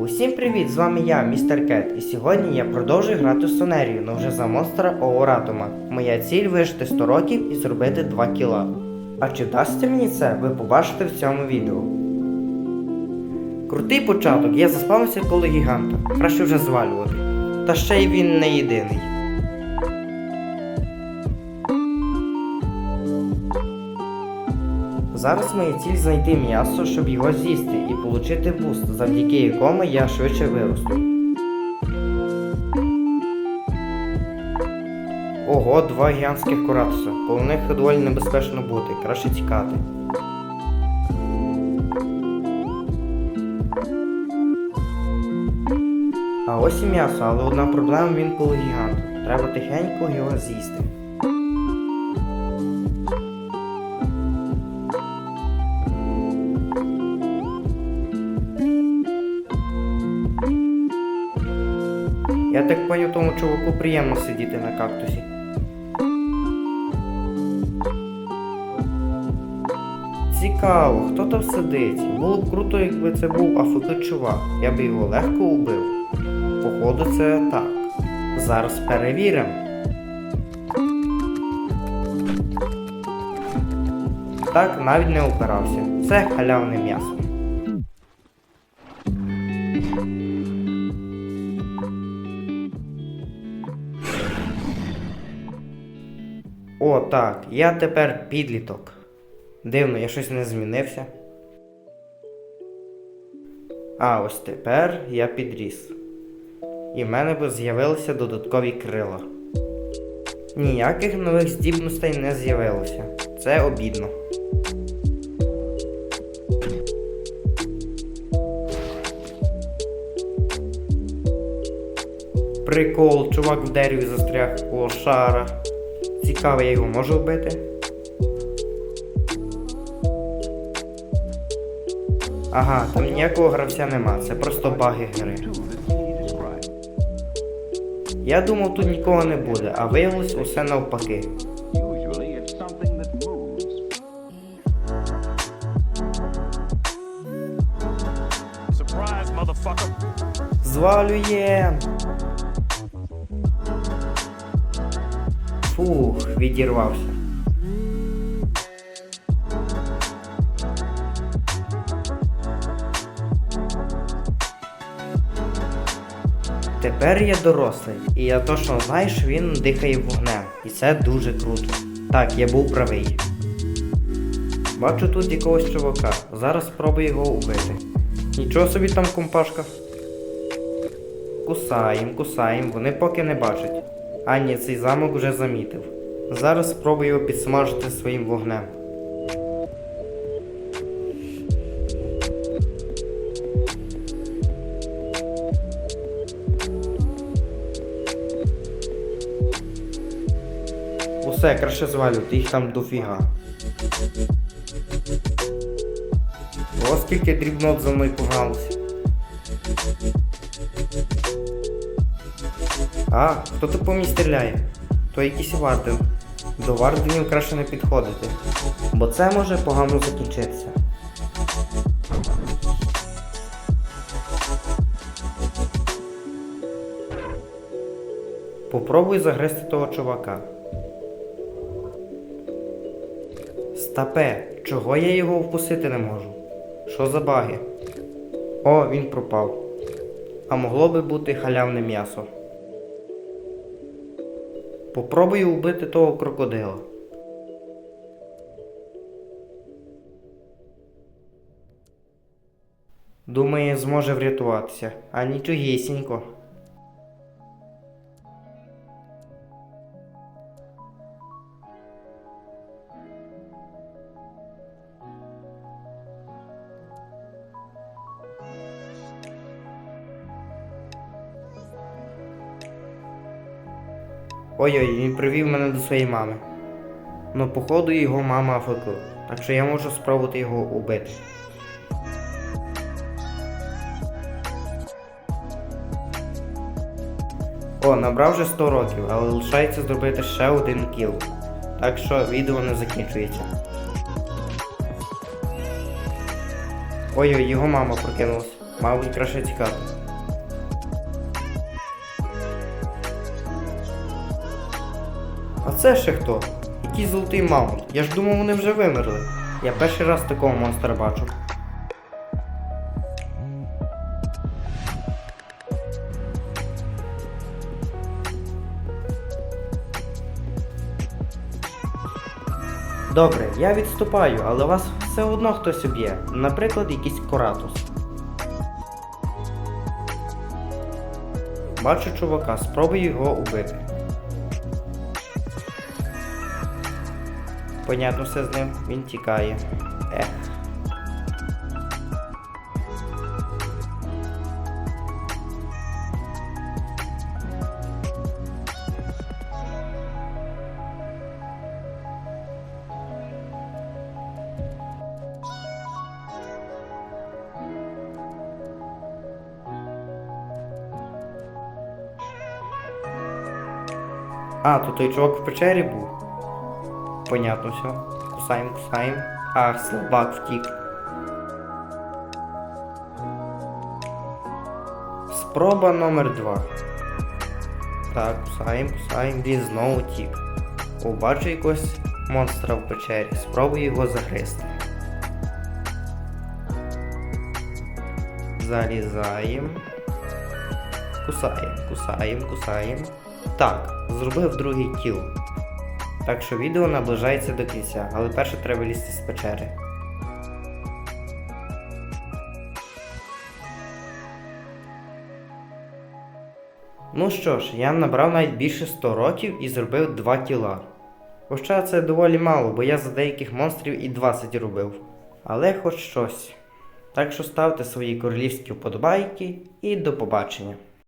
Усім привіт! З вами я, містер Кет, і сьогодні я продовжую грати в Сонерію, но вже за монстра Оуратума. Моя ціль вижити 100 років і зробити 2 кіла. А чи вдасться мені це, ви побачите в цьому відео. Крутий початок, я заспавнився коло гіганта. Краще вже звалювати. Та ще й він не єдиний. Зараз моя ціль знайти м'ясо, щоб його з'їсти і отримати буст, завдяки якому я швидше виросту. Ого, два гігантських коратуса. Коло них доволі небезпечно бути, краще тікати. А ось і м'ясо, але одна проблема він коло гіганту. Треба тихенько його з'їсти. Так поняв, тому чуваку приємно сидіти на кактусі. Цікаво, хто там сидить? Було б круто, якби це був АФК чувак. Я би його легко убив. Походу, це так. Зараз перевіримо. Так, навіть не опирався. Це халявне м'ясо. О, так, я тепер підліток. Дивно, я щось не змінився. А ось тепер я підріс. І в мене б з'явилися додаткові крила. Ніяких нових здібностей не з'явилося. Це обідно. Прикол, чувак в дереві застряг лошара. Цікаво, я його можу вбити? Ага, там ніякого гравця нема, це просто баги гри. Я думав, тут нікого не буде, а виявилось усе навпаки. Звалюєм! Фух, відірвався. Тепер я дорослий, і я точно знаю, що він дихає вогнем. І це дуже круто. Так, я був правий. Бачу тут якогось чувака. Зараз спробую його убити. Нічого собі там компашка. Кусаєм, кусаєм, вони поки не бачать. А ні, цей замок вже замітив. Зараз спробую його підсмажити своїм вогнем. Усе, краще звалювати, їх там дофіга. О, скільки дрібнот за мною погналося. А, хто тут по мені стріляє? То якийсь варден. До варденів краще не підходити, бо це може погано закінчитися. Попробуй загризти того чувака. Стапе, чого я його вкусити не можу? Що за баги? О, він пропав. А могло би бути халявне м'ясо. Попробую вбити того крокодила. Думає, зможе врятуватися, а нічогісінько. Ой-ой, він привів мене до своєї мами. Ну, походу, його мама АФК, так що я можу спробувати його убити. О, набрав вже 100 років, але лишається зробити ще один кіл. Так що відео не закінчується. Ой-ой, його мама прокинулась. Мабуть, краще тікати. А це ще хто? Який золотий мамонт? Я ж думав, вони вже вимерли. Я перший раз такого монстра бачу. Добре, я відступаю, але вас все одно хтось уб'є. Наприклад, якийсь коратус. Бачу чувака, спробую його убити. Понятно все з ним, він тікає. Ех. А, то той чувак в печері був. Понятно все. Кусаємо, кусаємо. Ах, слабак втік. Спроба номер два. Так, кусаємо, кусаємо, він знову тік. О, бачу якогось монстра в печері. Спробую його загризти. Залізаємо. Кусаємо, кусаємо, кусаємо. Так, зробив другий кіл. Так що відео наближається до кінця, але перше треба лізти з печери. Ну що ж, я набрав навіть більше 100 років і зробив 2 кіла. Хоча це доволі мало, бо я за деяких монстрів і 20 робив. Але хоч щось. Так що ставте свої королівські вподобайки і до побачення.